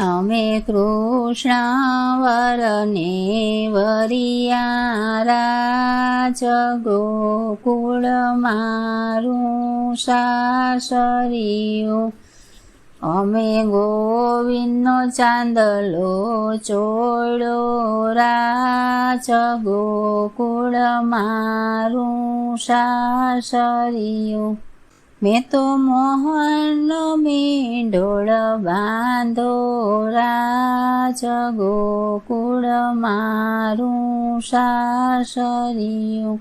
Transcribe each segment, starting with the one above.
અમે કૃષ્ણ વરને વરિયા ગોકુળ મારું સાસરિયું. અમે ગોવિંદનો ચાંદલો ચોળો રાચ ગોકુળ મારું સાસરિયું. મેં તો મોહનનો મીંડોળ બાંધો, રાજ ગોકુળ મારું સાસરિયું.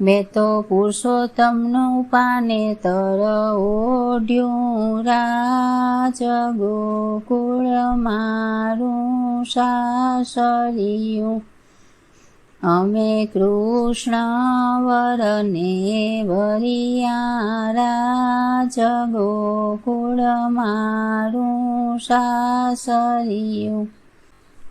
મેં તો પુરુષોત્તમનું પાને તર ઓઢ્યું, રાજ ગોકુળ મારું સાસરિયું. અમે કૃષ્ણ વરને વરિયા રાજ ગોકુળ મારું સાસરિયું.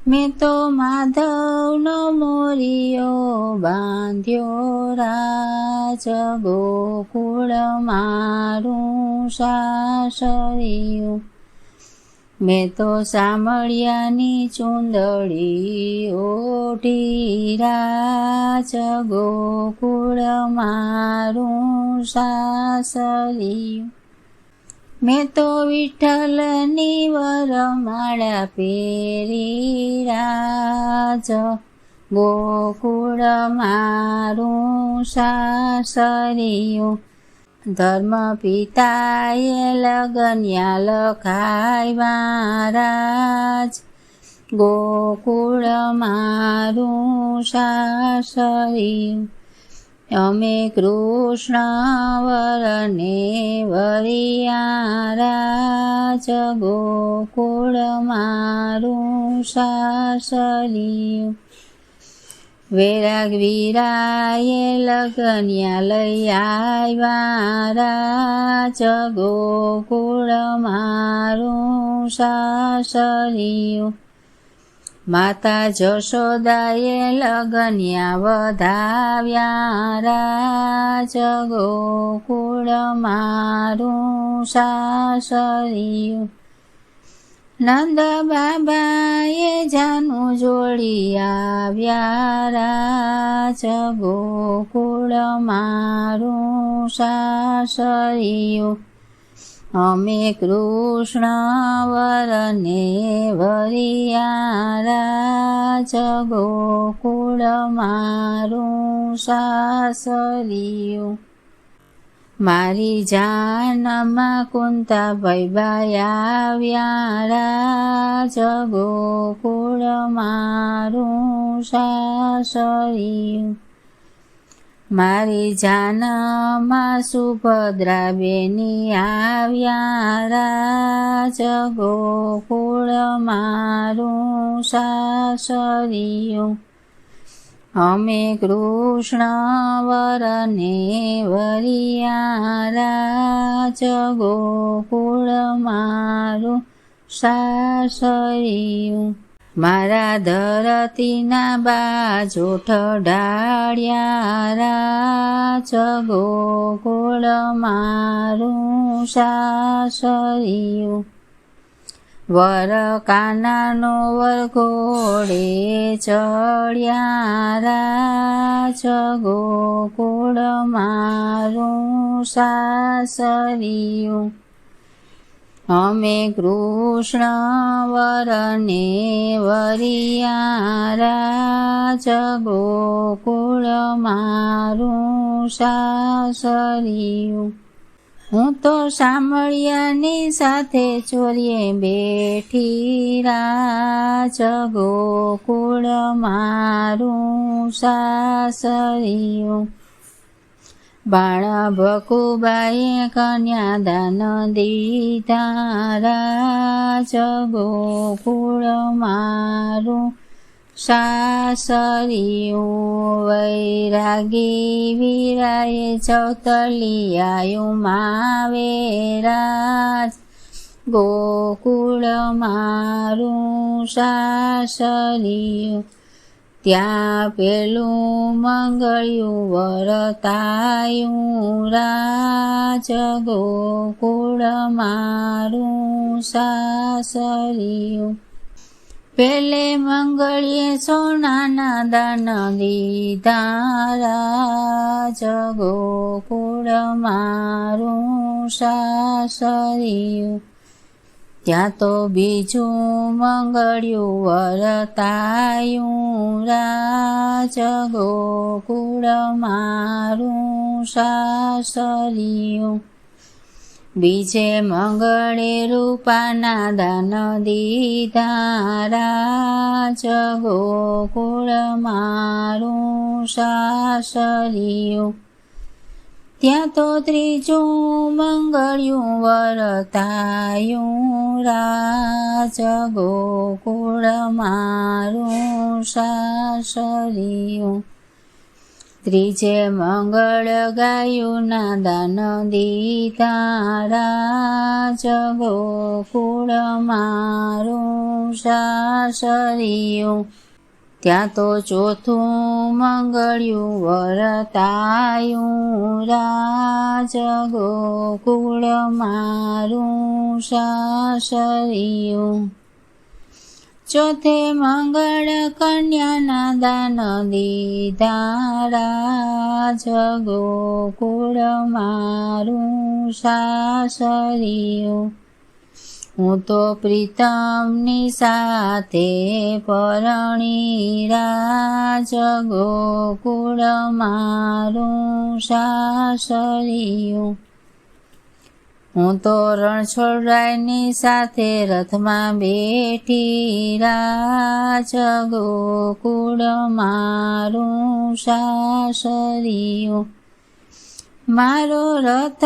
મેં તો માધવનો મોરિયો બાંધ્યો રાજ ગોકુળ મારું સાસરિયું. મેં તો સામળિયાની ચૂંદડી ઓઢી રાજ ગોકુળ મારું સાસરિયું મેં તો વિઠ્ઠલની વરમાળા પહેરી રાજ ગોકુળ મારું સાસરિયું ધર્મ પિતાએ લગન્યા લખાય મહારાજ. ગોકુળ મારું સાસરી અમે કૃષ્ણ વરને વરિયા રાજ ગોકુળ મારું સાસરિયું વેરાગ વીરાએ લગન્યા લઈ આવ્યા રાજ ગોકુળ મારું સાસરિયું માતા જશોદાએ લગન્યા વધાવ્યા રાજ ગોકુળ મારું સાસરિયું નંદ બાબાએ જાનું જોડી આવ્યા રાજ ગોકુળ મારું સાસરિયું અમે કૃષ્ણ વરને વરિયા રાજ ગોકુળ મારું સાસરિયું મારી જાનમાં કુંતાભાઈ આવ્યા રાજ ગોકુળ મારું સાસરિયું મારી જાનમાં સુભદ્રા બેની આવ્યા રાજ ગોકુળ મારું સાસરિયું અમે કૃષ્ણ વરને વરિયા રાજ ગોકુળ મારું સાસરિયું મારા ધરતીના બાજો ઠડાળ્યા રાજ ગોકુળ મારું સાસરિયું વર કાનાનો વરઘોડે ચડ્યા રાજ ગોકુળ મારું સાસરિયું. અમે કૃષ્ણ વરને વરિયા રાજ ગોકુળ મારું સાસરિયું. હું તો સામળિયાની સાથે ચોરીએ બેઠી રાજ ગોકુળ મારું સાસરિયું બાળા ભકુબાઈએ કન્યાદાન દીધા રાજ ગોકુળ મારું સાસરિયું વૈરાગી વીરાએ ચૌતલિયાયું માવેરાજ ગોકુળ મારું સાસરિયું ત્યાં પેલું મંગળ્યું વરતાયું રાજ ગોકુળ મારું સાસરિયું પેલે મંગળીએ સોનાના દાન દીધારા જગો કુળ મારું સાસરિયું ત્યાં તો બીજું મંગળ્યું વરતાયું રાજગો કુળ મારું સાસરિયું બીજે મંગળે રૂપાના દાન દીધારા ગોકુળ મારું સાસરિયું. ત્યાં તો ત્રીજું મંગળ્યું વરતાયું રાજ ગોકુળ મારું સાસરિયું. ત્રીજે મંગળ ગાયુના દાન દીધા જગો કુળ મારું સાસરિયું. ત્યાં તો ચોથું મંગળ્યું વરતાયું. રાજગો કુળ મારું સાસરિયું. ચોથે મંગળ કન્યાના દાન દીધારા જગો કુળ મારું સાસરિયું હું તો પ્રીતમની સાથે પરણી રાજ ગોકુળ મારું સાસરિયું હું તો રણછોડરાયની સાથે રથમાં બેઠી રાજ ગોકુળ મારું સાસરિયું મારો રથ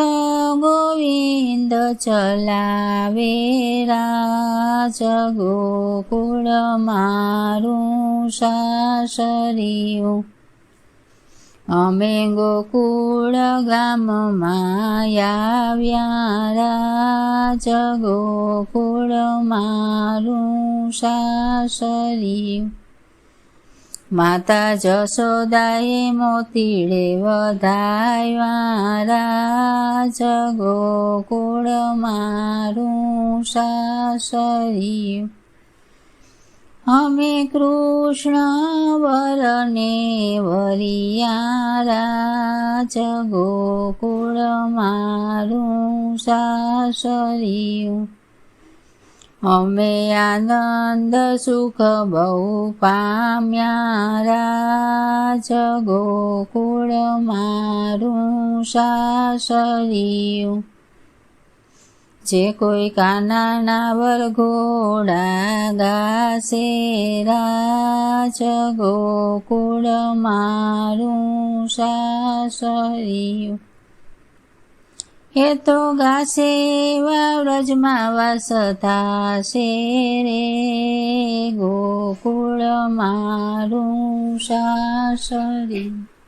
ગોવિંદ ચલાવે રાજ ગોકુળ મારું સાસરિયું અમે ગોકુળ ગામમાં આવ્યા રાજ ગોકુળ મારું સાસરી માતા જશોદાએ મોતીડે વધાવ્યા રાજ ગોકુળ મારું સાસરિયું. અમે કૃષ્ણ વરને વરિયારા ગોકુળ મારું સાસરિયું. અમે આનંદ સુખ બહુ પામ્યા રાજ ગોકુળ મારું સાસરિયું. જે કોઈ કાનાના વરઘોડા ગાશે રાજ ગોકુળ મારું સાસરિયું. એ તો ગાશે વ્રજમાં વાસ થાશે રે ગોકુળ મારું સાસરિયું.